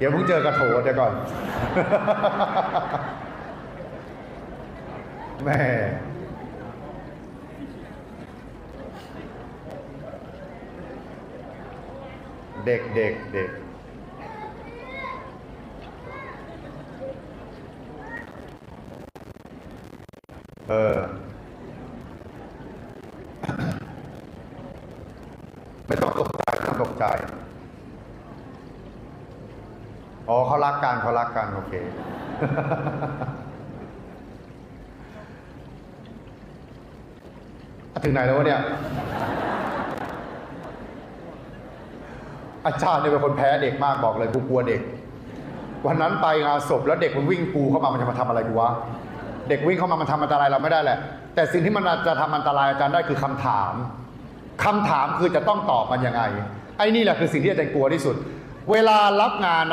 เดี๋ยวเพิ่งเจอกระโถเดี๋ยวก่อนแม่เด็กเด็กเด็กเออ ไม่ต้องตกใจไม่ต้องตกใจ อ๋อเขารักกันเขารักกันโอเค ถึงไหนแล้ววะเนี่ย อาจารย์เนี่ยเป็นคนแพ้เด็กมากบอกเลยกูกลัวเด็ก วันนั้นไปงานศพแล้วเด็กมันวิ่งกูเข้ามามันจะมาทำอะไรกูวะ เด็กวิ่งเข้ามามันทำอันตรายเราไม่ได้แหละ แต่สิ่งที่มันจะทำอันตรายอาจารย์ได้คือคำถามคำถามคือจะต้องตอบมันยังไง ไอ้นี่แหละคือสิ่งที่อาจารย์กลัวที่สุด เวลารับงานนะ